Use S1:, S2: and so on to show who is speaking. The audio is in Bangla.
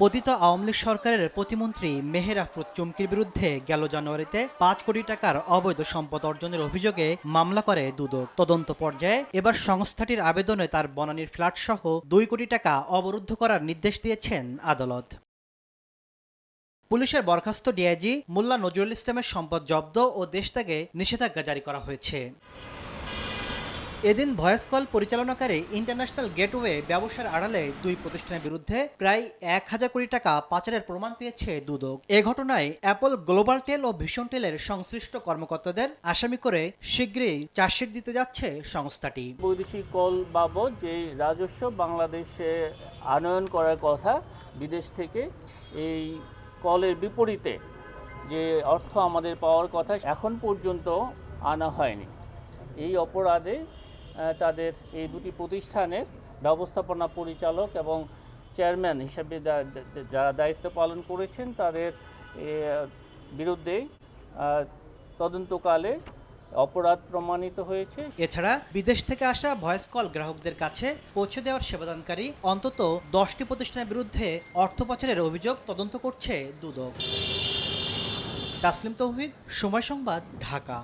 S1: পতিত আওয়ামী লীগ সরকারের প্রতিমন্ত্রী মেহের আফরোজ চুমকির বিরুদ্ধে গেল জানুয়ারিতে পাঁচ কোটি টাকার অবৈধ সম্পদ অর্জনের অভিযোগে মামলা করে দুদক। তদন্ত পর্যায়ে এবার সংস্থাটির আবেদনে তার বনানীর ফ্ল্যাট সহ দুই কোটি টাকা অবরুদ্ধ করার নির্দেশ দিয়েছেন আদালত। পুলিশের বরখাস্ত ডিআইজি মোল্লা নজরুল ইসলামের সম্পদ জব্দ ও দেশ ত্যাগে নিষেধাজ্ঞা জারি করা হয়েছে। এদিন ভয়েস কল পরিচালনাকারী ইন্টারন্যাশনাল গেটওয়ে ব্যবসার আড়ালে দুই প্রতিষ্ঠানের বিরুদ্ধে প্রায় এক হাজার কোটি টাকা পাচারের প্রমাণ পেয়েছে দুদক। এ ঘটনায় অ্যাপল গ্লোবাল টেল ও ভীষণ টেলের সংশ্লিষ্ট কর্মকর্তাদের আসামি করে শীঘ্রই চার্জশিট দিতে যাচ্ছে সংস্থাটি।
S2: বৈদেশিক কল বাবদ যে রাজস্ব বাংলাদেশে আনয়ন করার কথা বিদেশ থেকে, এই কলের বিপরীতে যে অর্থ আমাদের পাওয়ার কথা এখন পর্যন্ত আনা হয়নি। এই অপরাধে তাদের এই দুটি প্রতিষ্ঠানের ব্যবস্থাপনা পরিচালক এবং চেয়ারম্যান হিসেবে যারা দায়িত্ব পালন করেছেন, তাদের বিরুদ্ধে তদন্তকালে অপরাধ প্রমাণিত হয়েছে।
S1: এছাড়া বিদেশ থেকে আসা ভয়েস কল গ্রাহকদের কাছে পৌঁছে দেওয়ার সেবাদানকারী অন্তত দশটি প্রতিষ্ঠানের বিরুদ্ধে অর্থ পাচারের অভিযোগ তদন্ত করছে দুদক। তাসলিম তৌহিদ সময় সংবাদ, ঢাকা।